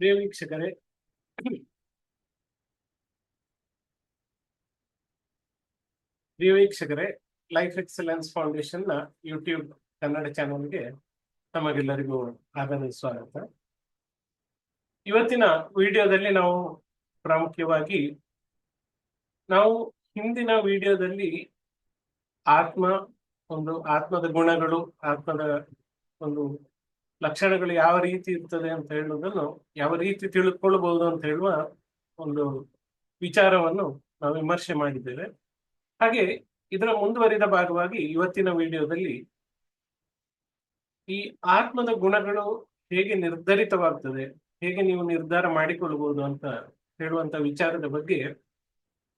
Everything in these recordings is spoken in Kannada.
ಪ್ರಿಯ ವೀಕ್ಷಕರೇ ಪ್ರಿಯ ವೀಕ್ಷಕರೇ ಲೈಫ್ ಎಕ್ಸಲೆನ್ಸ್ ಫೌಂಡೇಶನ್ನ ಯೂಟ್ಯೂಬ್ ಕನ್ನಡ ಚಾನೆಲ್ಗೆ ತಮಗೆಲ್ಲರಿಗೂ ಆಗಮನ ಸ್ವಾಗತ. ಇವತ್ತಿನ ವಿಡಿಯೋದಲ್ಲಿ ನಾವು ಪ್ರಾಮುಖ್ಯವಾಗಿ, ನಾವು ಹಿಂದಿನ ವಿಡಿಯೋದಲ್ಲಿ ಆತ್ಮ, ಒಂದು ಆತ್ಮದ ಗುಣಗಳು, ಆತ್ಮದ ಒಂದು ಲಕ್ಷಣಗಳು ಯಾವ ರೀತಿ ಇರ್ತದೆ ಅಂತ ಹೇಳುವುದನ್ನು ಯಾವ ರೀತಿ ತಿಳಿದುಕೊಳ್ಳಬಹುದು ಅಂತ ಹೇಳುವ ಒಂದು ವಿಚಾರವನ್ನು ನಾವು ವಿಮರ್ಶೆ ಮಾಡಿದ್ದೇವೆ. ಹಾಗೆ ಇದರ ಮುಂದುವರಿದ ಭಾಗವಾಗಿ ಇವತ್ತಿನ ವಿಡಿಯೋದಲ್ಲಿ ಈ ಆತ್ಮದ ಗುಣಗಳು ಹೇಗೆ ನಿರ್ಧರಿತವಾಗ್ತದೆ, ಹೇಗೆ ನೀವು ನಿರ್ಧಾರ ಮಾಡಿಕೊಳ್ಳಬಹುದು ಅಂತ ಹೇಳುವಂತ ವಿಚಾರದ ಬಗ್ಗೆ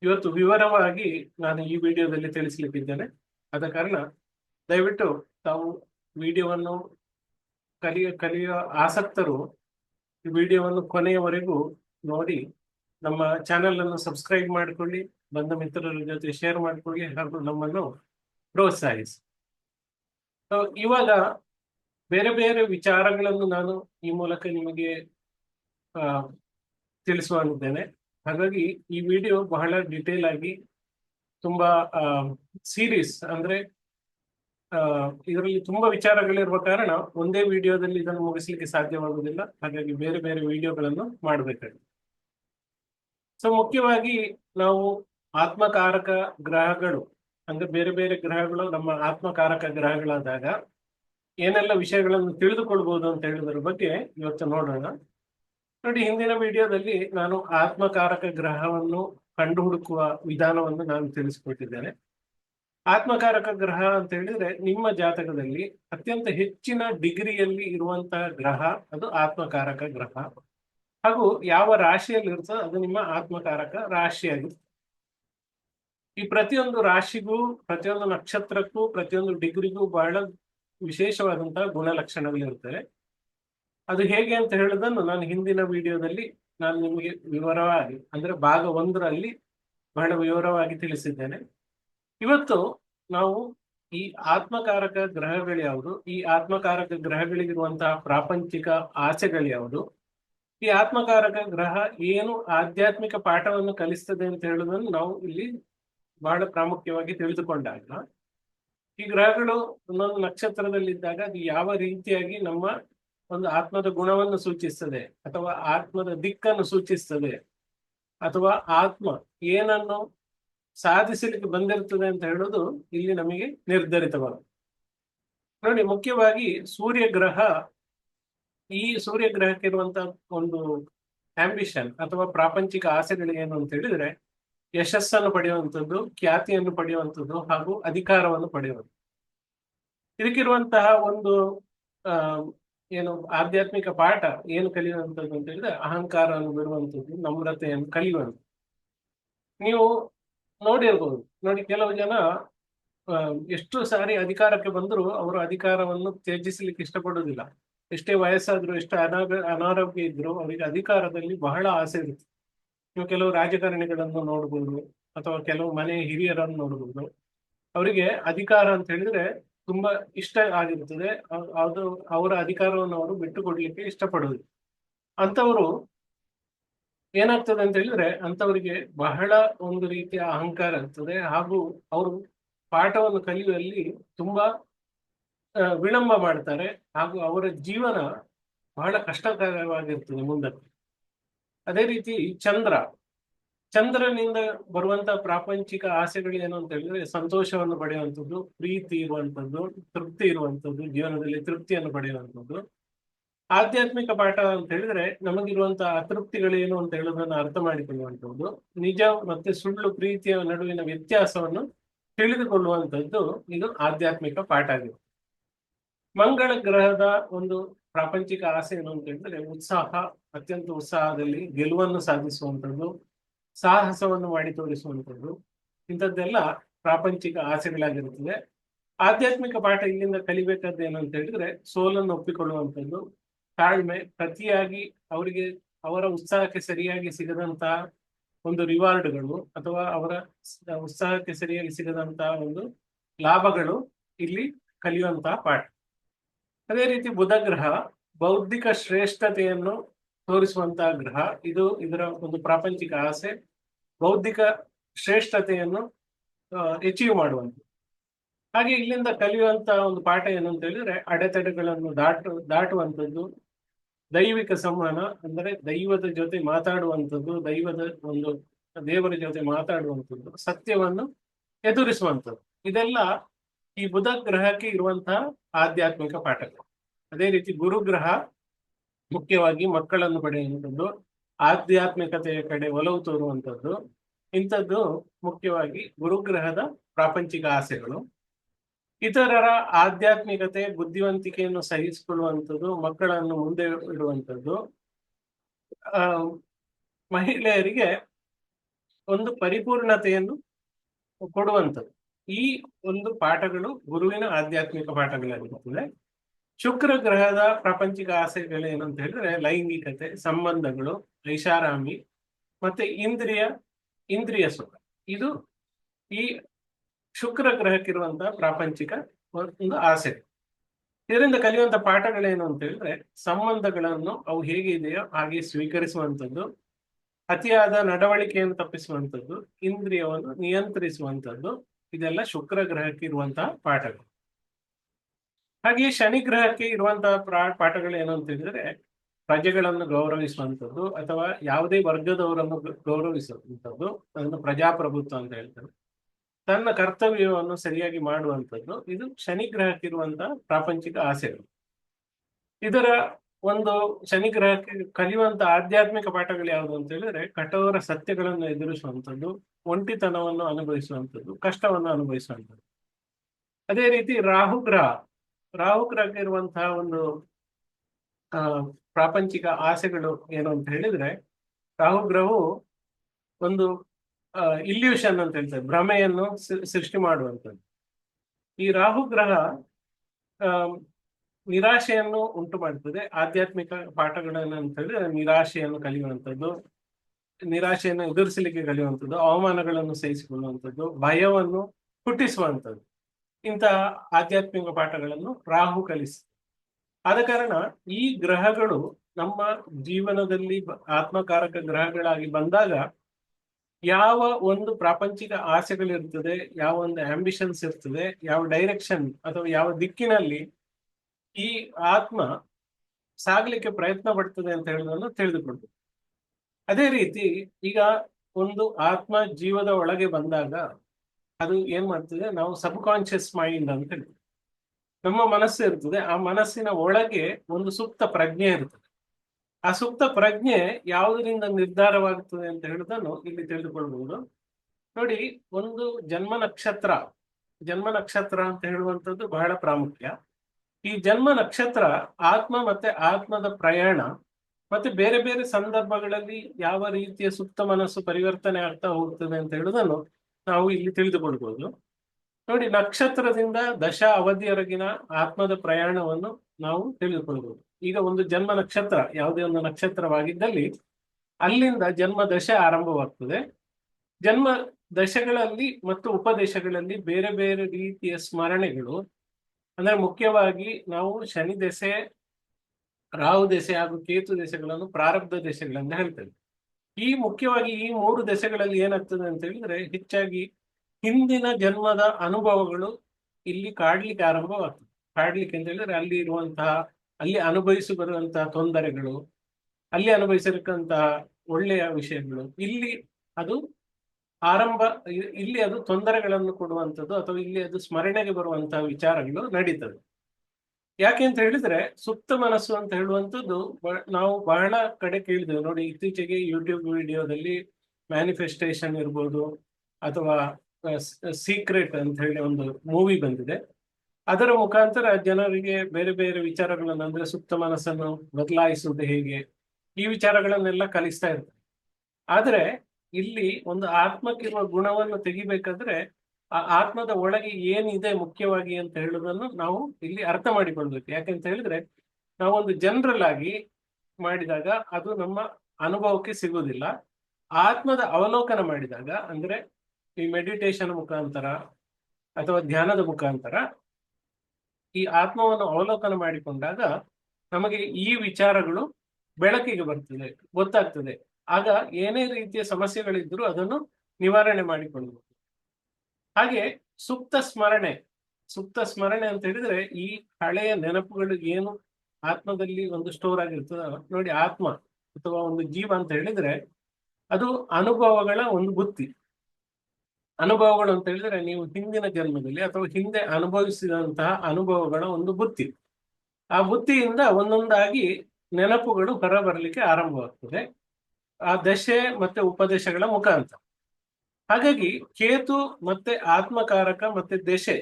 ಇವತ್ತು ವಿವರವಾಗಿ ನಾನು ಈ ವಿಡಿಯೋದಲ್ಲಿ ತಿಳಿಸ್ಲಿಕ್ಕಿದ್ದೇನೆ. ಆದ ಕಾರಣ ದಯವಿಟ್ಟು ತಾವು ವಿಡಿಯೋವನ್ನು ಕಲಿಯ ಕಲಿಯುವ ಆಸಕ್ತರು ಈ ವಿಡಿಯೋವನ್ನು ಕೊನೆಯವರೆಗೂ ನೋಡಿ. ನಮ್ಮ ಚಾನೆಲ್ ಅನ್ನು ಸಬ್ಸ್ಕ್ರೈಬ್ ಮಾಡಿಕೊಳ್ಳಿ ಬಂದ ಮಿತ್ರರ ಜೊತೆ ಶೇರ್ ಮಾಡಿಕೊಳ್ಳಿ ಹಾಗೂ ನಮ್ಮನ್ನು ಪ್ರೋತ್ಸಾಹಿಸಿ. ಇವಾಗ ಬೇರೆ ಬೇರೆ ವಿಚಾರಗಳನ್ನು ನಾನು ಈ ಮೂಲಕ ನಿಮಗೆ ಆ, ತಿಳಿಸುವನಿದ್ದೇನೆ ಹಾಗಾಗಿ ಈ ವಿಡಿಯೋ ಬಹಳ ಡಿಟೇಲ್ ಆಗಿ ತುಂಬಾ ಸೀರೀಸ್ ಅಂದ್ರೆ ಇದರಲ್ಲಿ ತುಂಬಾ ವಿಚಾರಗಳಿರುವ ಕಾರಣ ಒಂದೇ ವಿಡಿಯೋದಲ್ಲಿ ಇದನ್ನು ಮುಗಿಸ್ಲಿಕ್ಕೆ ಸಾಧ್ಯವಾಗುವುದಿಲ್ಲ. ಹಾಗಾಗಿ ಬೇರೆ ಬೇರೆ ವಿಡಿಯೋಗಳನ್ನು ಮಾಡಬೇಕಾಗುತ್ತೆ ಸೊ ಮುಖ್ಯವಾಗಿ ನಾವು ಆತ್ಮಕಾರಕ ಗ್ರಹಗಳು, ಅಂದ್ರೆ ಬೇರೆ ಬೇರೆ ಗ್ರಹಗಳು ನಮ್ಮ ಆತ್ಮಕಾರಕ ಗ್ರಹಗಳಾದಾಗ ಏನೆಲ್ಲ ವಿಷಯಗಳನ್ನು ತಿಳಿದುಕೊಳ್ಬಹುದು ಅಂತ ಹೇಳುವುದರ ಬಗ್ಗೆ ಇವತ್ತು ನೋಡೋಣ. ನೋಡಿ, ಹಿಂದಿನ ವಿಡಿಯೋದಲ್ಲಿ ನಾನು ಆತ್ಮಕಾರಕ ಗ್ರಹವನ್ನು ಕಂಡು ಹುಡುಕುವ ವಿಧಾನವನ್ನು ನಾನು ತಿಳಿಸಿಕೊಟ್ಟಿದ್ದೇನೆ. ಆತ್ಮಕಾರಕ ಗ್ರಹ ಅಂತ ಹೇಳಿದ್ರೆ ನಿಮ್ಮ ಜಾತಕದಲ್ಲಿ ಅತ್ಯಂತ ಹೆಚ್ಚಿನ ಡಿಗ್ರಿಯಲ್ಲಿ ಇರುವಂತಹ ಗ್ರಹ ಅದು ಆತ್ಮಕಾರಕ ಗ್ರಹ. ಹಾಗೂ ಯಾವ ರಾಶಿಯಲ್ಲಿ ಇರ್ತದೆ ಅದು ನಿಮ್ಮ ಆತ್ಮಕಾರಕ ರಾಶಿಯಾಗಿರ್ತದೆ ಈ ಪ್ರತಿಯೊಂದು ರಾಶಿಗೂ, ಪ್ರತಿಯೊಂದು ನಕ್ಷತ್ರಕ್ಕೂ, ಪ್ರತಿಯೊಂದು ಡಿಗ್ರಿಗೂ ಬಹಳ ವಿಶೇಷವಾದಂತಹ ಗುಣಲಕ್ಷಣಗಳಿರ್ತವೆ ಅದು ಹೇಗೆ ಅಂತ ಹೇಳೋದನ್ನು ನಾನು ಹಿಂದಿನ ವಿಡಿಯೋದಲ್ಲಿ ನಾನು ನಿಮಗೆ ವಿವರವಾಗಿ, ಅಂದ್ರೆ ಭಾಗ ಒಂದರಲ್ಲಿ ಬಹಳ ವಿವರವಾಗಿ ತಿಳಿಸಿದ್ದೇನೆ. ಇವತ್ತು ನಾವು ಈ ಆತ್ಮಕಾರಕ ಗ್ರಹಗಳು ಯಾವುದು? ಈ ಆತ್ಮಕಾರಕ ಗ್ರಹಗಳಿಗಿರುವಂತಹ ಪ್ರಾಪಂಚಿಕ ಆಸೆಗಳು ಯಾವುದು? ಈ ಆತ್ಮಕಾರಕ ಗ್ರಹ ಏನು ಆಧ್ಯಾತ್ಮಿಕ ಪಾಠವನ್ನು ಕಲಿಸ್ತದೆ ಅಂತ ಹೇಳುವುದನ್ನು ನಾವು ಇಲ್ಲಿ ಬಹಳ ಪ್ರಾಮುಖ್ಯವಾಗಿ ತಿಳಿದುಕೊಂಡಾಗ, ಈ ಗ್ರಹಗಳು ಒಂದೊಂದು ನಕ್ಷತ್ರದಲ್ಲಿದ್ದಾಗ ಅದು ಯಾವ ರೀತಿಯಾಗಿ ನಮ್ಮ ಒಂದು ಆತ್ಮದ ಗುಣವನ್ನು ಸೂಚಿಸ್ತದೆ, ಅಥವಾ ಆತ್ಮದ ದಿಕ್ಕನ್ನು ಸೂಚಿಸ್ತದೆ, ಅಥವಾ ಆತ್ಮ ಏನನ್ನು ಸಾಧಿಸಲಿಕ್ಕೆ ಬಂದಿರ್ತದೆ ಅಂತ ಹೇಳೋದು ಇಲ್ಲಿ ನಮಗೆ ನಿರ್ಧರಿತವಾಗುತ್ತೆ ನೋಡಿ, ಮುಖ್ಯವಾಗಿ ಸೂರ್ಯ ಗ್ರಹ ಈ ಸೂರ್ಯ ಗ್ರಹಕ್ಕೆ ಇರುವಂತ ಒಂದು ಆಂಬಿಷನ್ ಅಥವಾ ಪ್ರಾಪಂಚಿಕ ಆಸೆಗಳು ಏನು ಅಂತ ಹೇಳಿದ್ರೆ, ಯಶಸ್ಸನ್ನು ಪಡೆಯುವಂಥದ್ದು, ಖ್ಯಾತಿಯನ್ನು ಪಡೆಯುವಂಥದ್ದು ಹಾಗೂ ಅಧಿಕಾರವನ್ನು ಪಡೆಯುವುದು. ಇದಕ್ಕಿರುವಂತಹ ಒಂದು ಏನು ಆಧ್ಯಾತ್ಮಿಕ ಪಾಠ ಏನು ಕಲಿಯುವಂಥದ್ದು ಅಂತ ಹೇಳಿದ್ರೆ, ಅಹಂಕಾರವನ್ನು ಬಿಡುವಂಥದ್ದು, ನಮ್ರತೆಯನ್ನು ಕಲಿಯುವಂಥದ್ದು. ನೀವು ನೋಡಿರ್ಬೋದು ನೋಡಿ, ಕೆಲವು ಜನ ಎಷ್ಟು ಸಾರಿ ಅಧಿಕಾರಕ್ಕೆ ಬಂದರೂ ಅವರು ಅಧಿಕಾರವನ್ನು ತ್ಯಜಿಸಲಿಕ್ಕೆ ಇಷ್ಟಪಡುವುದಿಲ್ಲ. ಎಷ್ಟೇ ವಯಸ್ಸಾದ್ರು, ಎಷ್ಟು ಅನಾಗ, ಅನಾರೋಗ್ಯ ಇದ್ರು ಅವರಿಗೆ ಅಧಿಕಾರದಲ್ಲಿ ಬಹಳ ಆಸೆ ಇರುತ್ತೆ. ನೀವು ಕೆಲವು ರಾಜಕಾರಣಿಗಳನ್ನು ನೋಡ್ಬೋದು, ಅಥವಾ ಕೆಲವು ಮನೆ ಹಿರಿಯರನ್ನು ನೋಡ್ಬೋದು. ಅವರಿಗೆ ಅಧಿಕಾರ ಅಂತ ಹೇಳಿದ್ರೆ ತುಂಬಾ ಇಷ್ಟ ಆಗಿರ್ತದೆ ಅ- ಅದು ಅವರ ಅಧಿಕಾರವನ್ನು ಅವರು ಬಿಟ್ಟು ಕೊಡ್ಲಿಕ್ಕೆ ಇಷ್ಟಪಡುವುದು ಅಂತವರು ಏನಾಗ್ತದೆ ಅಂತ ಹೇಳಿದ್ರೆ ಅಂತವರಿಗೆ ಬಹಳ ಒಂದು ರೀತಿಯ ಅಹಂಕಾರ ಆಗ್ತದೆ ಹಾಗೂ ಅವರು ಪಾಠವನ್ನು ಕಲಿಯುವಲ್ಲಿ ತುಂಬಾ ವಿಳಂಬ ಮಾಡ್ತಾರೆ ಹಾಗೂ ಅವರ ಜೀವನ ಬಹಳ ಕಷ್ಟಕರವಾಗಿರ್ತದೆ ಮುಂದಕ್ಕೆ. ಅದೇ ರೀತಿ ಚಂದ್ರ, ಚಂದ್ರನಿಂದ ಬರುವಂತ ಪ್ರಾಪಂಚಿಕ ಆಸೆಗಳು ಏನು ಅಂತ ಹೇಳಿದ್ರೆ ಸಂತೋಷವನ್ನು ಪಡೆಯುವಂಥದ್ದು, ಪ್ರೀತಿ ಇರುವಂಥದ್ದು, ತೃಪ್ತಿ ಇರುವಂಥದ್ದು, ಜೀವನದಲ್ಲಿ ತೃಪ್ತಿಯನ್ನು ಪಡೆಯುವಂಥದ್ದು. ಆಧ್ಯಾತ್ಮಿಕ ಪಾಠ ಅಂತ ಹೇಳಿದ್ರೆ ನಮಗಿರುವಂತಹ ಅತೃಪ್ತಿಗಳೇನು ಅಂತ ಹೇಳೋದನ್ನ ಅರ್ಥ ಮಾಡಿಕೊಳ್ಳುವಂಥದ್ದು, ನಿಜ ಮತ್ತೆ ಸುಳ್ಳು ಪ್ರೀತಿಯ ನಡುವಿನ ವ್ಯತ್ಯಾಸವನ್ನು ತಿಳಿದುಕೊಳ್ಳುವಂಥದ್ದು ಇದು ಆಧ್ಯಾತ್ಮಿಕ ಪಾಠ ಆಗಿದೆ. ಮಂಗಳ ಗ್ರಹದ ಒಂದು ಪ್ರಾಪಂಚಿಕ ಆಸೆ ಏನು ಅಂತ ಹೇಳಿದ್ರೆ ಉತ್ಸಾಹ, ಅತ್ಯಂತ ಉತ್ಸಾಹದಲ್ಲಿ ಗೆಲುವನ್ನು ಸಾಧಿಸುವಂಥದ್ದು, ಸಾಹಸವನ್ನು ಮಾಡಿ ತೋರಿಸುವಂಥದ್ದು, ಇಂಥದ್ದೆಲ್ಲ ಪ್ರಾಪಂಚಿಕ ಆಸೆಗಳಾಗಿರುತ್ತದೆ. ಆಧ್ಯಾತ್ಮಿಕ ಪಾಠ ಇಲ್ಲಿಂದ ಕಲಿಬೇಕಾದ್ದು ಏನಂತ ಹೇಳಿದ್ರೆ ಸೋಲನ್ನು ಒಪ್ಪಿಕೊಳ್ಳುವಂಥದ್ದು ತಾಳ್ಮೆ, ಪ್ರತಿಯಾಗಿ ಅವರಿಗೆ ಅವರ ಉತ್ಸಾಹಕ್ಕೆ ಸರಿಯಾಗಿ ಸಿಗದಂತಹ ಒಂದು ರಿವಾರ್ಡ್ಗಳು ಅಥವಾ ಅವರ ಉತ್ಸಾಹಕ್ಕೆ ಸರಿಯಾಗಿ ಸಿಗದಂತಹ ಒಂದು ಲಾಭಗಳು ಇಲ್ಲಿ ಕಲಿಯುವಂತಹ ಪಾಠ. ಅದೇ ರೀತಿ ಬುಧ ಗ್ರಹ ಬೌದ್ಧಿಕ ಶ್ರೇಷ್ಠತೆಯನ್ನು ತೋರಿಸುವಂತಹ ಗ್ರಹ. ಇದು ಇದರ ಒಂದು ಪ್ರಾಪಂಚಿಕ ಆಸೆ. ಬೌದ್ಧಿಕ ಶ್ರೇಷ್ಠತೆಯನ್ನು ಅಚೀವ್ ಮಾಡುವಂಥದ್ದು. ಹಾಗೆ ಇಲ್ಲಿಂದ ಕಲಿಯುವಂತಹ ಒಂದು ಪಾಠ ಏನು ಅಂತ ಹೇಳಿದ್ರೆ ಅಡೆತಡೆಗಳನ್ನು ದಾಟು, ದಾಟುವಂಥದ್ದು. ದೈವಿಕ ಸಂವಹನ ಅಂದರೆ ದೈವದ ಜೊತೆ ಮಾತಾಡುವಂಥದ್ದು, ದೈವದ ಒಂದು ದೇವರ ಜೊತೆ ಮಾತಾಡುವಂಥದ್ದು, ಸತ್ಯವನ್ನು ಎದುರಿಸುವಂಥದ್ದು. ಇದೆಲ್ಲ ಈ ಬುಧ ಗ್ರಹಕ್ಕೆ ಇರುವಂತಹ ಆಧ್ಯಾತ್ಮಿಕ ಪಾಠಗಳು. ಅದೇ ರೀತಿ ಗುರುಗ್ರಹ ಮುಖ್ಯವಾಗಿ ಮಕ್ಕಳನ್ನು ಪಡೆಯುವಂಥದ್ದು, ಆಧ್ಯಾತ್ಮಿಕತೆಯ ಕಡೆ ಒಲವು ತೋರುವಂಥದ್ದು, ಇಂಥದ್ದು ಮುಖ್ಯವಾಗಿ ಗುರುಗ್ರಹದ ಪ್ರಾಪಂಚಿಕ ಆಸೆಗಳು. ಇತರರ ಆಧ್ಯಾತ್ಮಿಕತೆ, ಬುದ್ಧಿವಂತಿಕೆಯನ್ನು ಸಹಿಸಿಕೊಳ್ಳುವಂಥದ್ದು, ಮಕ್ಕಳನ್ನು ಮುಂದೆ ಇಡುವಂಥದ್ದು ಮಹಿಳೆಯರಿಗೆ ಒಂದು ಪರಿಪೂರ್ಣತೆಯನ್ನು ಕೊಡುವಂಥದ್ದು. ಈ ಒಂದು ಪಾಠಗಳು ಗುರುವಿನ ಆಧ್ಯಾತ್ಮಿಕ ಪಾಠಗಳಾಗಿರುತ್ತದೆ ಶುಕ್ರ ಗ್ರಹದ ಪ್ರಾಪಂಚಿಕ ಆಸೆಗಳೇನಂತ ಹೇಳಿದ್ರೆ, ಲೈಂಗಿಕತೆ, ಸಂಬಂಧಗಳು, ಐಷಾರಾಮಿ ಮತ್ತೆ ಇಂದ್ರಿಯ ಇಂದ್ರಿಯ ಸುಖ. ಇದು ಈ ಶುಕ್ರ ಗ್ರಹಕ್ಕಿರುವಂತಹ ಪ್ರಾಪಂಚಿಕ ಒಂದು ಆಸೆ. ಇದರಿಂದ ಕಲಿಯುವಂತ ಪಾಠಗಳೇನು ಅಂತ ಹೇಳಿದ್ರೆ, ಸಂಬಂಧಗಳನ್ನು ಅವು ಹೇಗೆ ಇದೆಯೋ ಹಾಗೆ ಸ್ವೀಕರಿಸುವಂಥದ್ದು, ಅತಿಯಾದ ನಡವಳಿಕೆಯನ್ನು ತಪ್ಪಿಸುವಂಥದ್ದು, ಇಂದ್ರಿಯವನ್ನು ನಿಯಂತ್ರಿಸುವಂಥದ್ದು, ಇದೆಲ್ಲ ಶುಕ್ರ ಗ್ರಹಕ್ಕೆ ಇರುವಂತಹ ಪಾಠಗಳು. ಹಾಗೆ ಶನಿ ಗ್ರಹಕ್ಕೆ ಇರುವಂತಹ ಪಾಠಗಳು ಏನು ಅಂತ ಹೇಳಿದ್ರೆ, ಪ್ರಜೆಗಳನ್ನು ಗೌರವಿಸುವಂಥದ್ದು ಅಥವಾ ಯಾವುದೇ ವರ್ಗದವರನ್ನು ಗೌರವಿಸುವಂಥದ್ದು, ಅದನ್ನು ಪ್ರಜಾಪ್ರಭುತ್ವ ಅಂತ ಹೇಳ್ತಾರೆ. ತನ್ನ ಕರ್ತವ್ಯವನ್ನು ಸರಿಯಾಗಿ ಮಾಡುವಂಥದ್ದು, ಇದು ಶನಿ ಗ್ರಹಕ್ಕಿರುವಂತಹ ಪ್ರಾಪಂಚಿಕ ಆಸೆಗಳು. ಇದರ ಒಂದು ಶನಿ ಗ್ರಹಕ್ಕೆ ಕಲಿಯುವಂತ ಆಧ್ಯಾತ್ಮಿಕ ಪಾಠಗಳು ಯಾವುದು ಅಂತ ಹೇಳಿದ್ರೆ, ಕಠೋರ ಸತ್ಯಗಳನ್ನು ಎದುರಿಸುವಂಥದ್ದು, ಒಂಟಿತನವನ್ನು ಅನುಭವಿಸುವಂಥದ್ದು, ಕಷ್ಟವನ್ನು ಅನುಭವಿಸುವಂಥದ್ದು. ಅದೇ ರೀತಿ ರಾಹುಗ್ರಹ ರಾಹುಗ್ರಹಕ್ಕೆ ಇರುವಂತಹ ಒಂದು, ಆ, ಪ್ರಾಪಂಚಿಕ ಆಸೆಗಳು ಏನು ಅಂತ ಹೇಳಿದ್ರೆ ರಾಹುಗ್ರಹವು ಒಂದು ಇಲ್ಯೂಷನ್ ಅಂತ ಹೇಳ್ತಾರೆ, ಭ್ರಮೆಯನ್ನು ಸೃಷ್ಟಿ ಮಾಡುವಂಥದ್ದು. ಈ ರಾಹು ಗ್ರಹ ನಿರಾಶೆಯನ್ನು ಉಂಟು ಮಾಡ್ತದೆ. ಆಧ್ಯಾತ್ಮಿಕ ಪಾಠಗಳನ್ನು ಅಂತ ಹೇಳಿದ್ರೆ ನಿರಾಶೆಯನ್ನು ಕಲಿಯುವಂಥದ್ದು, ನಿರಾಶೆಯನ್ನು ಎದುರಿಸಲಿಕ್ಕೆ ಕಲಿಯುವಂಥದ್ದು, ಅವಮಾನಗಳನ್ನು ಸಹಿಸಿಕೊಳ್ಳುವಂಥದ್ದು, ಭಯವನ್ನು ಹುಟ್ಟಿಸುವಂಥದ್ದು. ಇಂತಹ ಆಧ್ಯಾತ್ಮಿಕ ಪಾಠಗಳನ್ನು ರಾಹು ಕಲಿಸಿ. ಆದ ಕಾರಣ ಈ ಗ್ರಹಗಳು ನಮ್ಮ ಜೀವನದಲ್ಲಿ ಆತ್ಮಕಾರಕ ಗ್ರಹಗಳಾಗಿ ಬಂದಾಗ ಯಾವ ಒಂದು ಪ್ರಾಪಂಚಿಕ ಆಸೆಗಳಿರ್ತದೆ, ಯಾವ ಒಂದು ಆಂಬಿಷನ್ಸ್ ಇರ್ತದೆ, ಯಾವ ಡೈರೆಕ್ಷನ್ ಅಥವಾ ಯಾವ ದಿಕ್ಕಿನಲ್ಲಿ ಈ ಆತ್ಮ ಸಾಗಲಿಕ್ಕೆ ಪ್ರಯತ್ನ ಪಡ್ತದೆ ಅಂತ ಹೇಳೋದನ್ನು ತಿಳಿದುಕೊಂಡು ಅದೇ ರೀತಿ ಈಗ ಒಂದು ಆತ್ಮ ಜೀವದ ಒಳಗೆ ಬಂದಾಗ ಅದು ಏನ್ ಮಾಡ್ತದೆ, ನಾವು ಸಬ್ ಕಾನ್ಶಿಯಸ್ ಮೈಂಡ್ ಅಂತ ಹೇಳ್ತೀವಿ. ನಮ್ಮ ಮನಸ್ಸು ಇರ್ತದೆ, ಆ ಮನಸ್ಸಿನ ಒಳಗೆ ಒಂದು ಸೂಕ್ತ ಪ್ರಜ್ಞೆ ಇರ್ತದೆ. ಆ ಸುಪ್ತ ಪ್ರಜ್ಞೆ ಯಾವುದರಿಂದ ನಿರ್ಧಾರವಾಗುತ್ತದೆ ಅಂತ ಹೇಳುದನ್ನು ಇಲ್ಲಿ ತಿಳಿದುಕೊಳ್ಬಹುದು. ನೋಡಿ, ಒಂದು ಜನ್ಮ ನಕ್ಷತ್ರ ಜನ್ಮ ನಕ್ಷತ್ರ ಅಂತ ಹೇಳುವಂಥದ್ದು ಬಹಳ ಪ್ರಾಮುಖ್ಯ. ಈ ಜನ್ಮ ನಕ್ಷತ್ರ ಆತ್ಮ ಮತ್ತೆ ಆತ್ಮದ ಪ್ರಯಾಣ ಮತ್ತೆ ಬೇರೆ ಬೇರೆ ಸಂದರ್ಭಗಳಲ್ಲಿ ಯಾವ ರೀತಿಯ ಸುಪ್ತ ಮನಸ್ಸು ಪರಿವರ್ತನೆ ಆಗ್ತಾ ಹೋಗ್ತದೆ ಅಂತ ಹೇಳುದನ್ನು ನಾವು ಇಲ್ಲಿ ತಿಳಿದುಕೊಳ್ಬಹುದು. ನೋಡಿ, ನಕ್ಷತ್ರದಿಂದ ದಶ ಅವಧಿಯವರೆಗಿನ ಆತ್ಮದ ಪ್ರಯಾಣವನ್ನು ನಾವು ತಿಳಿದುಕೊಳ್ಬಹುದು. ಈಗ ಒಂದು ಜನ್ಮ ನಕ್ಷತ್ರ, ಯಾವುದೇ ಒಂದು ನಕ್ಷತ್ರವಾಗಿದ್ದಲ್ಲಿ ಅಲ್ಲಿಂದ ಜನ್ಮ ದಶೆ ಆರಂಭವಾಗ್ತದೆ. ಜನ್ಮ ದಶೆಗಳಲ್ಲಿ ಮತ್ತು ಉಪದೇಶಗಳಲ್ಲಿ ಬೇರೆ ಬೇರೆ ರೀತಿಯ ಸ್ಮರಣೆಗಳು. ಅಂದ್ರೆ ಮುಖ್ಯವಾಗಿ ನಾವು ಶನಿ ದೆಸೆ ರಾಹು ದೆಸೆ ಹಾಗೂ ಕೇತು ದೆಸೆಗಳನ್ನು ಪ್ರಾರಬ್ಧ ದೆಸೆಗಳನ್ನು ಹೇಳ್ತೇವೆ. ಈ ಮುಖ್ಯವಾಗಿ ಈ ಮೂರು ದೆಸೆಗಳಲ್ಲಿ ಏನಾಗ್ತದೆ ಅಂತ ಹೇಳಿದ್ರೆ ಹೆಚ್ಚಾಗಿ ಹಿಂದಿನ ಜನ್ಮದ ಅನುಭವಗಳು ಇಲ್ಲಿ ಕಾಡ್ಲಿಕ್ಕೆ ಆರಂಭವಾಗ್ತದೆ. ಕಾಡ್ಲಿಕ್ಕೆ ಅಂತ ಹೇಳಿದ್ರೆ ಅಲ್ಲಿ ಇರುವಂತಹ ಅಲ್ಲಿ ಅನುಭವಿಸಿ ಬರುವಂತಹ ತೊಂದರೆಗಳು, ಅಲ್ಲಿ ಅನುಭವಿಸಿರತಕ್ಕಂತಹ ಒಳ್ಳೆಯ ವಿಷಯಗಳು, ಇಲ್ಲಿ ಅದು ಆರಂಭ, ಇಲ್ಲಿ ಅದು ತೊಂದರೆಗಳನ್ನು ಕೊಡುವಂಥದ್ದು ಅಥವಾ ಇಲ್ಲಿ ಅದು ಸ್ಮರಣೆಗೆ ಬರುವಂತಹ ವಿಚಾರಗಳು ನಡೀತದೆ. ಯಾಕೆ ಅಂತ ಹೇಳಿದ್ರೆ ಸುಪ್ತ ಮನಸ್ಸು ಅಂತ ಹೇಳುವಂಥದ್ದು ನಾವು ಬಹಳ ಕಡೆ ಕೇಳಿದ್ದೇವೆ. ನೋಡಿ, ಇತ್ತೀಚೆಗೆ ಯೂಟ್ಯೂಬ್ ವಿಡಿಯೋದಲ್ಲಿ ಮ್ಯಾನಿಫೆಸ್ಟೇಷನ್ ಇರ್ಬೋದು ಅಥವಾ ಸೀಕ್ರೆಟ್ ಅಂತ ಹೇಳಿ ಒಂದು ಮೂವಿ ಬಂದಿದೆ. ಅದರ ಮುಖಾಂತರ ಜನರಿಗೆ ಬೇರೆ ಬೇರೆ ವಿಚಾರಗಳನ್ನು, ಅಂದ್ರೆ ಸುಪ್ತ ಮನಸ್ಸನ್ನು ಬದಲಾಯಿಸುವುದು ಹೇಗೆ? ಈ ವಿಚಾರಗಳನ್ನೆಲ್ಲ ಕಲಿಸ್ತಾ ಇರ್ತಾರೆ. ಆದ್ರೆ ಇಲ್ಲಿ ಒಂದು ಆತ್ಮಕ್ಕಿರುವ ಗುಣವನ್ನು ತೆಗಿಬೇಕಾದ್ರೆ ಆ ಆತ್ಮದ ಒಳಗೆ ಏನಿದೆ ಮುಖ್ಯವಾಗಿ ಅಂತ ಹೇಳುದನ್ನು ನಾವು ಇಲ್ಲಿ ಅರ್ಥ ಮಾಡಿಕೊಳ್ಬೇಕು. ಯಾಕೆಂತ ಹೇಳಿದ್ರೆ, ನಾವೊಂದು ಜನರಲ್ ಆಗಿ ಮಾಡಿದಾಗ ಅದು ನಮ್ಮ ಅನುಭವಕ್ಕೆ ಸಿಗುವುದಿಲ್ಲ. ಆತ್ಮದ ಅವಲೋಕನ ಮಾಡಿದಾಗ, ಅಂದ್ರೆ ಈ ಮೆಡಿಟೇಷನ್ ಮುಖಾಂತರ ಅಥವಾ ಧ್ಯಾನದ ಮುಖಾಂತರ ಈ ಆತ್ಮವನ್ನು ಅವಲೋಕನ ಮಾಡಿಕೊಂಡಾಗ ನಮಗೆ ಈ ವಿಚಾರಗಳು ಬೆಳಕಿಗೆ ಬರ್ತದೆ, ಗೊತ್ತಾಗ್ತದೆ. ಆಗ ಏನೇ ರೀತಿಯ ಸಮಸ್ಯೆಗಳಿದ್ರೂ ಅದನ್ನು ನಿವಾರಣೆ ಮಾಡಿಕೊಳ್ಳಬಹುದು ಹಾಗೆ ಸುಪ್ತ ಸ್ಮರಣೆ ಸುಪ್ತ ಸ್ಮರಣೆ ಅಂತ ಹೇಳಿದ್ರೆ ಈ ಹಳೆಯ ನೆನಪುಗಳು ಏನು ಆತ್ಮದಲ್ಲಿ ಒಂದು ಸ್ಟೋರ್ ಆಗಿರ್ತದ ನೋಡಿ ಆತ್ಮ ಅಥವಾ ಒಂದು ಜೀವ ಅಂತ ಹೇಳಿದ್ರೆ ಅದು ಅನುಭವಗಳ ಒಂದು ಬುತ್ತಿ ಅನುಭವಗಳು ಅಂತ ಹೇಳಿದ್ರೆ ನೀವು ಹಿಂದಿನ ಜನ್ಮದಲ್ಲಿ ಅಥವಾ ಹಿಂದೆ ಅನುಭವಿಸಿದಂತಹ ಅನುಭವಗಳ ಒಂದು ಬುತ್ತಿ. ಆ ಬುತ್ತಿಯಿಂದ ಒಂದೊಂದಾಗಿ ನೆನಪುಗಳು ಹೊರಬರಲಿಕ್ಕೆ ಆರಂಭವಾಗ್ತದೆ. ಆ ದಶೆ ಮತ್ತೆ ಉಪದೇಶಗಳ ಮುಖಾಂತರ. ಹಾಗಾಗಿ ಕೇತು ಮತ್ತೆ ಆತ್ಮಕಾರಕ ಮತ್ತೆ ದಶೆ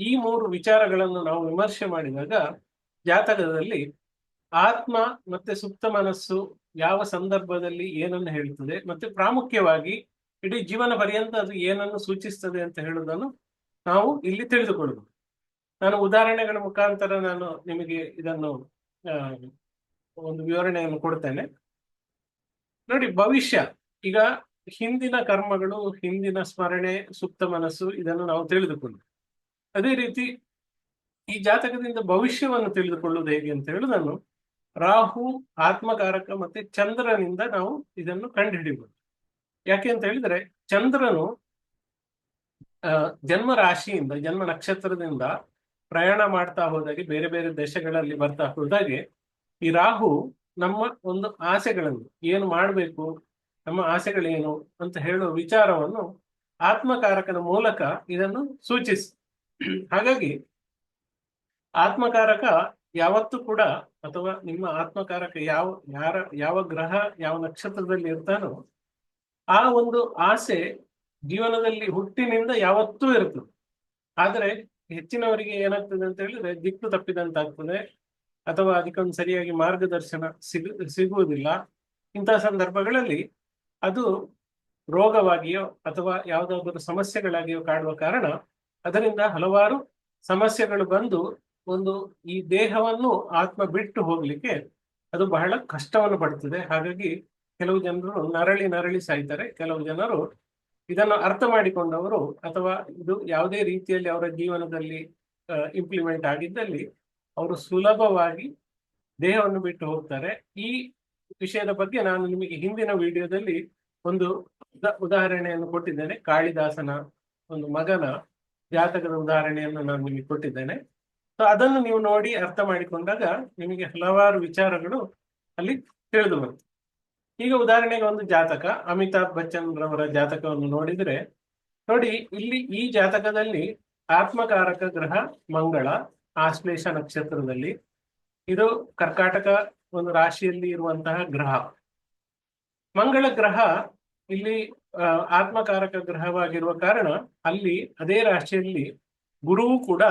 ಈ ಮೂರು ವಿಚಾರಗಳನ್ನು ನಾವು ವಿಮರ್ಶೆ ಮಾಡಿದಾಗ ಜಾತಕದಲ್ಲಿ ಆತ್ಮ ಮತ್ತೆ ಸುಪ್ತ ಮನಸ್ಸು ಯಾವ ಸಂದರ್ಭದಲ್ಲಿ ಏನನ್ನು ಹೇಳ್ತದೆ ಮತ್ತೆ ಪ್ರಾಮುಖ್ಯವಾಗಿ ಇಡೀ ಜೀವನ ಪರ್ಯಂತ ಅದು ಏನನ್ನು ಸೂಚಿಸ್ತದೆ ಅಂತ ಹೇಳುವುದನ್ನು ನಾವು ಇಲ್ಲಿ ತಿಳಿದುಕೊಳ್ಳಬಹುದು ನಾನು ಉದಾಹರಣೆಗಳ ಮುಖಾಂತರ ನಾನು ನಿಮಗೆ ಇದನ್ನು ಒಂದು ವಿವರಣೆಯನ್ನು ಕೊಡ್ತೇನೆ. ನೋಡಿ, ಭವಿಷ್ಯ. ಈಗ ಹಿಂದಿನ ಕರ್ಮಗಳು, ಹಿಂದಿನ ಸ್ಮರಣೆ, ಸುಪ್ತ ಮನಸ್ಸು ಇದನ್ನು ನಾವು ತಿಳಿದುಕೊಂಡು ಅದೇ ರೀತಿ ಈ ಜಾತಕದಿಂದ ಭವಿಷ್ಯವನ್ನು ತಿಳಿದುಕೊಳ್ಳುವುದು ಹೇಗೆ ಅಂತ ಹೇಳುದನ್ನು ರಾಹು, ಆತ್ಮಕಾರಕ ಮತ್ತೆ ಚಂದ್ರನಿಂದ ನಾವು ಇದನ್ನು ಕಂಡುಹಿಡಿಯಬಹುದು. ಯಾಕೆ ಅಂತ ಹೇಳಿದ್ರೆ ಚಂದ್ರನು ಜನ್ಮ ರಾಶಿಯಿಂದ, ಜನ್ಮ ನಕ್ಷತ್ರದಿಂದ ಪ್ರಯಾಣ ಮಾಡ್ತಾ ಹೋದಾಗೆ, ಬೇರೆ ಬೇರೆ ದೇಶಗಳಲ್ಲಿ ಬರ್ತಾ ಹೋದಾಗೆ ಈ ರಾಹು ನಮ್ಮ ಒಂದು ಆಸೆಗಳನ್ನು, ಏನು ಮಾಡಬೇಕು, ನಮ್ಮ ಆಸೆಗಳೇನು ಅಂತ ಹೇಳುವ ವಿಚಾರವನ್ನು ಆತ್ಮಕಾರಕನ ಮೂಲಕ ಇದನ್ನು ಸೂಚಿಸ್. ಹಾಗಾಗಿ ಆತ್ಮಕಾರಕ ಯಾವತ್ತೂ ಕೂಡ ಅಥವಾ ನಿಮ್ಮ ಆತ್ಮಕಾರಕ ಯಾವ, ಯಾರ, ಯಾವ ಗ್ರಹ, ಯಾವ ನಕ್ಷತ್ರದಲ್ಲಿ ಇರ್ತಾನೋ ಆ ಒಂದು ಆಸೆ ಜೀವನದಲ್ಲಿ ಹುಟ್ಟಿನಿಂದ ಯಾವತ್ತೂ ಇರ್ತದೆ ಆದರೆ ಹೆಚ್ಚಿನವರಿಗೆ ಏನಾಗ್ತದೆ ಅಂತ ಹೇಳಿದ್ರೆ ದಿಕ್ಕು ತಪ್ಪಿದಂತಾಗ್ತದೆ. ಅಥವಾ ಅದಕ್ಕೊಂದು ಸರಿಯಾಗಿ ಮಾರ್ಗದರ್ಶನ ಸಿಗು, ಸಿಗುವುದಿಲ್ಲ. ಇಂತಹ ಸಂದರ್ಭಗಳಲ್ಲಿ ಅದು ರೋಗವಾಗಿಯೋ ಅಥವಾ ಯಾವುದಾದರೂ ಸಮಸ್ಯೆಗಳಾಗಿಯೋ ಕಾಡುವ ಕಾರಣ ಅದರಿಂದ ಹಲವಾರು ಸಮಸ್ಯೆಗಳು ಬಂದು ಒಂದು ಈ ದೇಹವನ್ನು ಆತ್ಮ ಬಿಟ್ಟು ಹೋಗ್ಲಿಕ್ಕೆ ಅದು ಬಹಳ ಕಷ್ಟವನ್ನು ಪಡ್ತದೆ. ಹಾಗಾಗಿ ಕೆಲವು ಜನರು ನರಳಿ ನರಳಿ ಸಾಯ್ತಾರೆ, ಕೆಲವು ಜನರು ಇದನ್ನು ಅರ್ಥ ಮಾಡಿಕೊಂಡವರು ಅಥವಾ ಇದು ಯಾವುದೇ ರೀತಿಯಲ್ಲಿ ಅವರ ಜೀವನದಲ್ಲಿ ಇಂಪ್ಲಿಮೆಂಟ್ ಆಗಿದ್ದಲ್ಲಿ ಅವರು ಸುಲಭವಾಗಿ ದೇಹವನ್ನು ಬಿಟ್ಟು ಹೋಗ್ತಾರೆ. ಈ ವಿಷಯದ ಬಗ್ಗೆ ನಾನು ನಿಮಗೆ ಹಿಂದಿನ ವಿಡಿಯೋದಲ್ಲಿ ಒಂದು ಉದಾ- ಉದಾಹರಣೆಯನ್ನು ಕೊಟ್ಟಿದ್ದೇನೆ. ಕಾಳಿದಾಸನ ಒಂದು ಮಗನ ಜಾತಕದ ಉದಾಹರಣೆಯನ್ನು ನಾನು ನಿಮಗೆ ಕೊಟ್ಟಿದ್ದೇನೆ. ಸೊ ಅದನ್ನು ನೀವು ನೋಡಿ ಅರ್ಥ ಮಾಡಿಕೊಂಡಾಗ ನಿಮಗೆ ಹಲವಾರು ವಿಚಾರಗಳು ಅಲ್ಲಿ ತಿಳಿದು ಬರುತ್ತೆ ಈಗ ಉದಾಹರಣೆಗೆ ಒಂದು ಜಾತಕ, ಅಮಿತಾಬ್ ಬಚ್ಚನ್ ರವರ ಜಾತಕವನ್ನು ನೋಡಿದ್ರೆ, ನೋಡಿ ಇಲ್ಲಿ ಈ ಜಾತಕದಲ್ಲಿ ಆತ್ಮಕಾರಕ ಗ್ರಹ, ಮಂಗಳ, ಆಶ್ಲೇಷ ನಕ್ಷತ್ರದಲ್ಲಿ. ಇದು ಕರ್ಕಾಟಕ ಒಂದು ರಾಶಿಯಲ್ಲಿ ಇರುವಂತಹ ಗ್ರಹ. ಮಂಗಳ ಗ್ರಹ ಇಲ್ಲಿ ಆತ್ಮಕಾರಕ ಗ್ರಹವಾಗಿರುವ ಕಾರಣ ಅಲ್ಲಿ ಅದೇ ರಾಶಿಯಲ್ಲಿ ಗುರುವು ಕೂಡ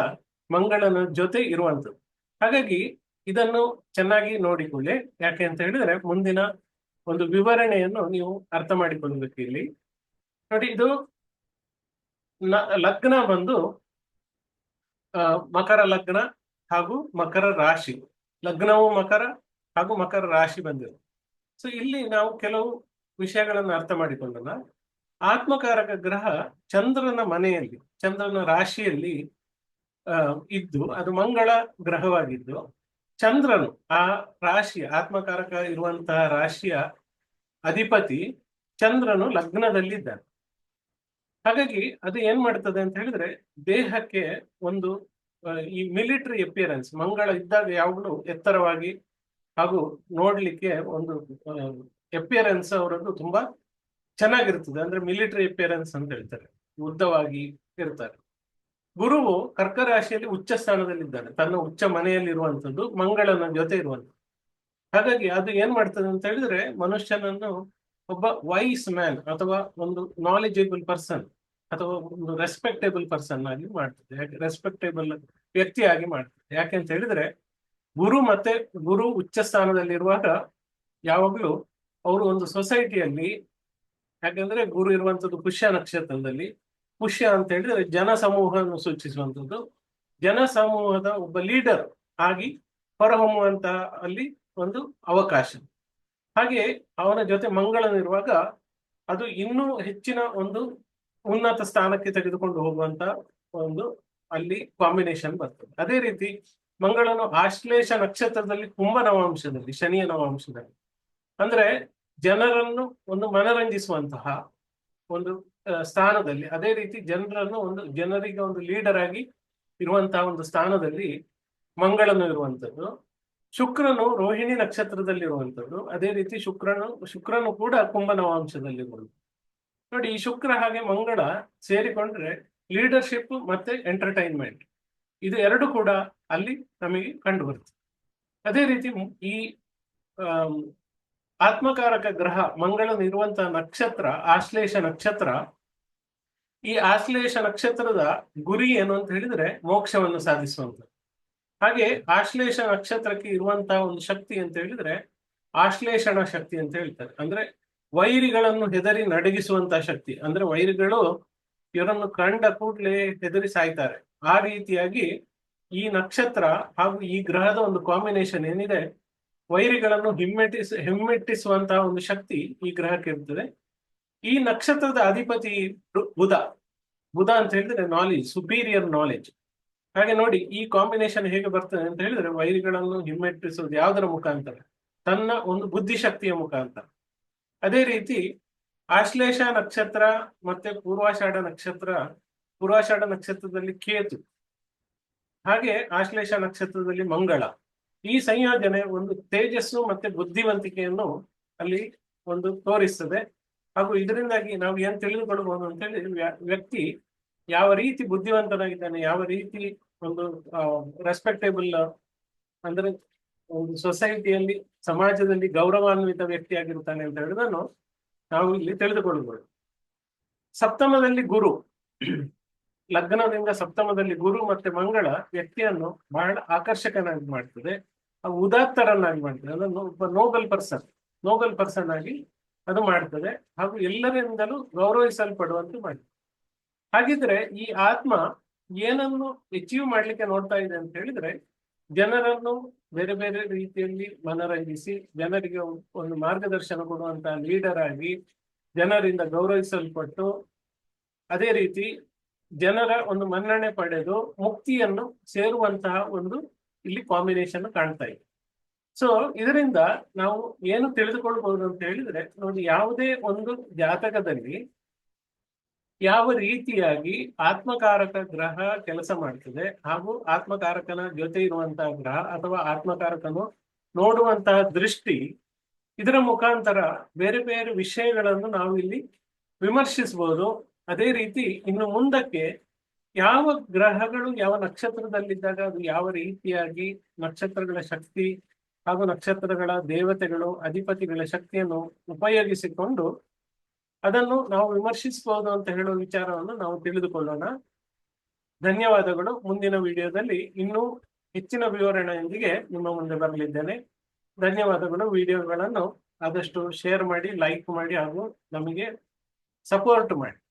ಮಂಗಳನ ಜೊತೆ ಇರುವಂಥದ್ದು. ಹಾಗಾಗಿ ಇದನ್ನು ಚೆನ್ನಾಗಿ ನೋಡಿಕೊಳ್ಳಿ. ಯಾಕೆ ಅಂತ ಹೇಳಿದ್ರೆ ಮುಂದಿನ ಒಂದು ವಿವರಣೆಯನ್ನು ನೀವು ಅರ್ಥ ಮಾಡಿಕೊಳ್ಳಬೇಕು ಇಲ್ಲಿ. ನೋಡಿ ಇದು ಲಗ್ನ ಬಂದು ಮಕರ ಲಗ್ನ ಹಾಗೂ ಮಕರ ರಾಶಿ. ಲಗ್ನವು ಮಕರ ಹಾಗೂ ಮಕರ ರಾಶಿ ಬಂದಿದೆ. ಸೊ ಇಲ್ಲಿ ನಾವು ಕೆಲವು ವಿಷಯಗಳನ್ನು ಅರ್ಥ ಮಾಡಿಕೊಳ್ಳೋಣ. ಆತ್ಮಕಾರಕ ಗ್ರಹ ಚಂದ್ರನ ಮನೆಯಲ್ಲಿ, ಚಂದ್ರನ ರಾಶಿಯಲ್ಲಿ ಇದ್ದು, ಅದು ಮಂಗಳ ಗ್ರಹವಾಗಿದ್ದು ಚಂದ್ರನು ಆ ರಾಶಿಯ ಆತ್ಮಕಾರಕ ಇರುವಂತಹ ರಾಶಿಯ ಅಧಿಪತಿ ಚಂದ್ರನು ಲಗ್ನದಲ್ಲಿದ್ದಾನೆ. ಹಾಗಾಗಿ ಅದು ಏನ್ ಮಾಡ್ತದೆ ಅಂತ ಹೇಳಿದ್ರೆ, ದೇಹಕ್ಕೆ ಒಂದು ಈ ಮಿಲಿಟರಿ ಅಪಿಯರೆನ್ಸ್ ಮಂಗಳ ಇದ್ದಾಗ ಯಾವಾಗಲೂ ಎತ್ತರವಾಗಿ ಹಾಗೂ ನೋಡ್ಲಿಕ್ಕೆ ಒಂದು ಅಪಿಯರೆನ್ಸ್ ಅವರದ್ದು ತುಂಬಾ ಚೆನ್ನಾಗಿರ್ತದೆ. ಅಂದ್ರೆ ಮಿಲಿಟರಿ ಅಪಿಯರೆನ್ಸ್ ಅಂತ ಹೇಳ್ತಾರೆ. ಉದ್ದವಾಗಿ ಇರ್ತಾರೆ. ಗುರುವು ಕರ್ಕ ರಾಶಿಯಲ್ಲಿ ಉಚ್ಚ ಸ್ಥಾನದಲ್ಲಿದ್ದಾನೆ. ತನ್ನ ಉಚ್ಚ ಮನೆಯಲ್ಲಿರುವಂಥದ್ದು ಮಂಗಳನ ಜೊತೆ ಇರುವಂಥದ್ದು. ಹಾಗಾಗಿ ಅದು ಏನ್ ಮಾಡ್ತದೆ ಅಂತ ಹೇಳಿದ್ರೆ ಮನುಷ್ಯನನ್ನು ಒಬ್ಬ ವೈಸ್ ಮ್ಯಾನ್ ಅಥವಾ ಒಂದು ನಾಲೆಜೇಬಲ್ ಪರ್ಸನ್ ಅಥವಾ ಒಂದು ರೆಸ್ಪೆಕ್ಟೇಬಲ್ ಪರ್ಸನ್ ಆಗಿ ಮಾಡ್ತದೆ. ಯಾಕೆ ರೆಸ್ಪೆಕ್ಟೇಬಲ್ ವ್ಯಕ್ತಿಯಾಗಿ ಮಾಡ್ತದೆ. ಯಾಕೆ ಅಂತ ಹೇಳಿದ್ರೆ ಗುರು ಮತ್ತೆ ಗುರು ಉಚ್ಚ ಸ್ಥಾನದಲ್ಲಿರುವಾಗ ಯಾವಾಗಲೂ ಅವರು ಒಂದು ಸೊಸೈಟಿಯಲ್ಲಿ ಯಾಕಂದ್ರೆ ಗುರು ಇರುವಂತದ್ದು ಪುಷ್ಯ ನಕ್ಷತ್ರದಲ್ಲಿ ಪುಷ್ಯ ಅಂತ ಹೇಳಿದ್ರೆ ಜನ ಸಮೂಹವನ್ನು ಸೂಚಿಸುವಂಥದ್ದು. ಜನ ಸಮೂಹದ ಒಬ್ಬ ಲೀಡರ್ ಆಗಿ ಹೊರಹೊಮ್ಮುವಂತಹ ಅಲ್ಲಿ ಒಂದು ಅವಕಾಶ. ಹಾಗೆ ಅವನ ಜೊತೆ ಮಂಗಳನಿರುವಾಗ ಅದು ಇನ್ನೂ ಹೆಚ್ಚಿನ ಒಂದು ಉನ್ನತ ಸ್ಥಾನಕ್ಕೆ ತೆಗೆದುಕೊಂಡು ಹೋಗುವಂತ ಒಂದು ಅಲ್ಲಿ ಕಾಂಬಿನೇಷನ್ ಬರ್ತದೆ. ಅದೇ ರೀತಿ ಮಂಗಳನು ಆಶ್ಲೇಷ ನಕ್ಷತ್ರದಲ್ಲಿ ಕುಂಭ ನವಾಂಶದಲ್ಲಿ, ಶನಿಯ ನವಾಂಶದಲ್ಲಿ. ಅಂದ್ರೆ ಜನರನ್ನು ಒಂದು ಮನರಂಜಿಸುವಂತಹ ಒಂದು ಸ್ಥಾನದಲ್ಲಿ, ಅದೇ ರೀತಿ ಜನರನ್ನು ಒಂದು, ಜನರಿಗೆ ಒಂದು ಲೀಡರ್ ಆಗಿ ಇರುವಂತಹ ಒಂದು ಸ್ಥಾನದಲ್ಲಿ ಮಂಗಳನು ಇರುವಂತದ್ದು ಶುಕ್ರನು ರೋಹಿಣಿ ನಕ್ಷತ್ರದಲ್ಲಿ ಇರುವಂತದ್ದು ಅದೇ ರೀತಿ ಶುಕ್ರನು ಶುಕ್ರನು ಕೂಡ ಕುಂಭ ನವಾಂಶದಲ್ಲಿರುವಂಥದ್ದು ನೋಡಿ, ಈ ಶುಕ್ರ ಹಾಗೆ ಮಂಗಳ ಸೇರಿಕೊಂಡ್ರೆ ಲೀಡರ್ಶಿಪ್ ಮತ್ತೆ ಎಂಟರ್ಟೈನ್ಮೆಂಟ್ ಇದು ಎರಡು ಕೂಡ ಅಲ್ಲಿ ನಮಗೆ ಕಂಡು ಬರುತ್ತೆ. ಅದೇ ರೀತಿ ಈ ಆತ್ಮಕಾರಕ ಗ್ರಹ ಮಂಗಳನಿರುವಂತಹ ನಕ್ಷತ್ರ, ಆಶ್ಲೇಷ ನಕ್ಷತ್ರ, ಈ ಆಶ್ಲೇಷ ನಕ್ಷತ್ರದ ಗುರಿ ಏನು ಅಂತ ಹೇಳಿದ್ರೆ ಮೋಕ್ಷವನ್ನು ಸಾಧಿಸುವಂತ ಹಾಗೆ ಆಶ್ಲೇಷ ನಕ್ಷತ್ರಕ್ಕೆ ಇರುವಂತಹ ಒಂದು ಶಕ್ತಿ ಅಂತ ಹೇಳಿದ್ರೆ ಆಶ್ಲೇಷಣ ಶಕ್ತಿ ಅಂತ ಹೇಳ್ತಾರೆ. ಅಂದ್ರೆ ವೈರಿಗಳನ್ನು ಹೆದರಿ ನಡಗಿಸುವಂತಹ ಶಕ್ತಿ. ಅಂದ್ರೆ ವೈರಿಗಳು ಇವರನ್ನು ಕಂಡ ಕೂಡಲೇ ಹೆದರಿ ಸಾಯ್ತಾರೆ. ಆ ರೀತಿಯಾಗಿ ಈ ನಕ್ಷತ್ರ ಹಾಗೂ ಈ ಗ್ರಹದ ಒಂದು ಕಾಂಬಿನೇಷನ್ ಏನಿದೆ ವೈರಿಗಳನ್ನು ಹಿಮ್ಮೆಟ್ಟಿಸ, ಹಿಮ್ಮೆಟ್ಟಿಸುವಂತಹ ಒಂದು ಶಕ್ತಿ ಈ ಗ್ರಹಕ್ಕೆ ಇರ್ತದೆ. ಈ ನಕ್ಷತ್ರದ ಅಧಿಪತಿ ಬುಧ. ಬುಧ ಅಂತ ಹೇಳಿದ್ರೆ ನಾಲೆಜ್ ಸುಪೀರಿಯರ್ ನಾಲೆಜ್ ಹಾಗೆ ನೋಡಿ ಈ ಕಾಂಬಿನೇಷನ್ ಹೇಗೆ ಬರ್ತದೆ ಅಂತ ಹೇಳಿದ್ರೆ ವೈರಿಗಳನ್ನು ಹಿಮ್ಮೆಟ್ಟಿಸುವುದು ಯಾವುದರ ಮುಖಾಂತರ? ತನ್ನ ಒಂದು ಬುದ್ಧಿಶಕ್ತಿಯ ಮುಖಾಂತರ. ಅದೇ ರೀತಿ ಆಶ್ಲೇಷ ನಕ್ಷತ್ರ ಮತ್ತೆ ಪೂರ್ವಾಷಾಢ ನಕ್ಷತ್ರ, ಪೂರ್ವಾಷಾಢ ನಕ್ಷತ್ರದಲ್ಲಿ ಕೇತು. ಹಾಗೆ ಆಶ್ಲೇಷ ನಕ್ಷತ್ರದಲ್ಲಿ ಮಂಗಳ. ಈ ಸಂಯೋಜನೆ ಒಂದು ತೇಜಸ್ಸು ಮತ್ತೆ ಬುದ್ಧಿವಂತಿಕೆಯನ್ನು ಅಲ್ಲಿ ಒಂದು ತೋರಿಸ್ತದೆ. ಹಾಗೂ ಇದರಿಂದಾಗಿ ನಾವು ಏನ್ ತಿಳಿದುಕೊಳ್ಬಹುದು ಅಂತ ಹೇಳಿ ವ್ಯ- ವ್ಯಕ್ತಿ ಯಾವ ರೀತಿ ಬುದ್ಧಿವಂತನಾಗಿದ್ದಾನೆ, ಯಾವ ರೀತಿ ಒಂದು ರೆಸ್ಪೆಕ್ಟೇಬಲ್ ಅಂದ್ರೆ ಒಂದು ಸೊಸೈಟಿಯಲ್ಲಿ ಸಮಾಜದಲ್ಲಿ ಗೌರವಾನ್ವಿತ ವ್ಯಕ್ತಿಯಾಗಿರುತ್ತಾನೆ ಅಂತ ಹೇಳಿದನ್ನು ನಾವು ಇಲ್ಲಿ ತಿಳಿದುಕೊಳ್ಳಬಹುದು. ಸಪ್ತಮದಲ್ಲಿ ಗುರು. ಲಗ್ನದಿಂದ ಸಪ್ತಮದಲ್ಲಿ ಗುರು ಮತ್ತೆ ಮಂಗಳ ವ್ಯಕ್ತಿಯನ್ನು ಬಹಳ ಆಕರ್ಷಕನಾಗಿ ಮಾಡ್ತದೆ. ಉದಾತ್ತರನ್ನಾಗಿ ಮಾಡ್ತದೆ ಅದನ್ನು ಒಬ್ಬ ನೋಬಲ್ ಪರ್ಸನ್ ನೋಬಲ್ ಪರ್ಸನ್ ಆಗಿ ಅದು ಮಾಡ್ತದೆ ಹಾಗೂ ಎಲ್ಲರಿಂದಲೂ ಗೌರವಿಸಲ್ಪಡುವಂತೆ ಮಾಡಿದೆ ಹಾಗಿದ್ರೆ ಈ ಆತ್ಮ ಏನನ್ನು ಅಚೀವ್ ಮಾಡ್ಲಿಕ್ಕೆ ನೋಡ್ತಾ ಇದೆ ಅಂತ ಹೇಳಿದ್ರೆ, ಜನರನ್ನು ಬೇರೆ ಬೇರೆ ರೀತಿಯಲ್ಲಿ ಮನರಂಜಿಸಿ, ಜನರಿಗೆ ಒಂದು ಮಾರ್ಗದರ್ಶನ ಕೊಡುವಂತಹ ಲೀಡರ್ ಆಗಿ ಜನರಿಂದ ಗೌರವಿಸಲ್ಪಟ್ಟು, ಅದೇ ರೀತಿ ಜನರ ಒಂದು ಮನ್ನಣೆ ಪಡೆದು, ಮುಕ್ತಿಯನ್ನು ಸೇರುವಂತಹ ಒಂದು ಇಲ್ಲಿ ಕಾಂಬಿನೇಷನ್ ಕಾಣ್ತಾ ಇದೆ. ಸೊ ಇದರಿಂದ ನಾವು ಏನು ತಿಳಿದುಕೊಳ್ಬಹುದು ಅಂತ ಹೇಳಿದ್ರೆ, ನೋಡಿ ಯಾವುದೇ ಒಂದು ಜಾತಕದಲ್ಲಿ ಯಾವ ರೀತಿಯಾಗಿ ಆತ್ಮಕಾರಕ ಗ್ರಹ ಕೆಲಸ ಮಾಡ್ತದೆ ಹಾಗೂ ಆತ್ಮಕಾರಕನ ಜೊತೆ ಇರುವಂತಹ ಗ್ರಹ ಅಥವಾ ಆತ್ಮಕಾರಕನು ನೋಡುವಂತಹ ದೃಷ್ಟಿ, ಇದರ ಮುಖಾಂತರ ಬೇರೆ ಬೇರೆ ವಿಷಯಗಳನ್ನು ನಾವು ಇಲ್ಲಿ ವಿಮರ್ಶಿಸಬಹುದು. ಅದೇ ರೀತಿ ಇನ್ನು ಮುಂದಕ್ಕೆ ಯಾವ ಗ್ರಹಗಳು ಯಾವ ನಕ್ಷತ್ರದಲ್ಲಿದ್ದಾಗ ಅದು ಯಾವ ರೀತಿಯಾಗಿ ನಕ್ಷತ್ರಗಳ ಶಕ್ತಿ ಹಾಗೂ ನಕ್ಷತ್ರಗಳ ದೇವತೆಗಳು, ಅಧಿಪತಿಗಳ ಶಕ್ತಿಯನ್ನು ಉಪಯೋಗಿಸಿಕೊಂಡು ಅದನ್ನು ನಾವು ವಿಮರ್ಶಿಸಬಹುದು ಅಂತ ಹೇಳುವ ವಿಚಾರವನ್ನು ನಾವು ತಿಳಿದುಕೊಳ್ಳೋಣ. ಧನ್ಯವಾದಗಳು. ಮುಂದಿನ ವಿಡಿಯೋದಲ್ಲಿ ಇನ್ನೂ ಹೆಚ್ಚಿನ ವಿವರಣೆಯೊಂದಿಗೆ ನಿಮ್ಮ ಮುಂದೆ ಬರಲಿದ್ದೇನೆ. ಧನ್ಯವಾದಗಳು. ವಿಡಿಯೋಗಳನ್ನು ಆದಷ್ಟು ಶೇರ್ ಮಾಡಿ, ಲೈಕ್ ಮಾಡಿ ಹಾಗೂ ನಮಗೆ ಸಪೋರ್ಟ್ ಮಾಡಿ.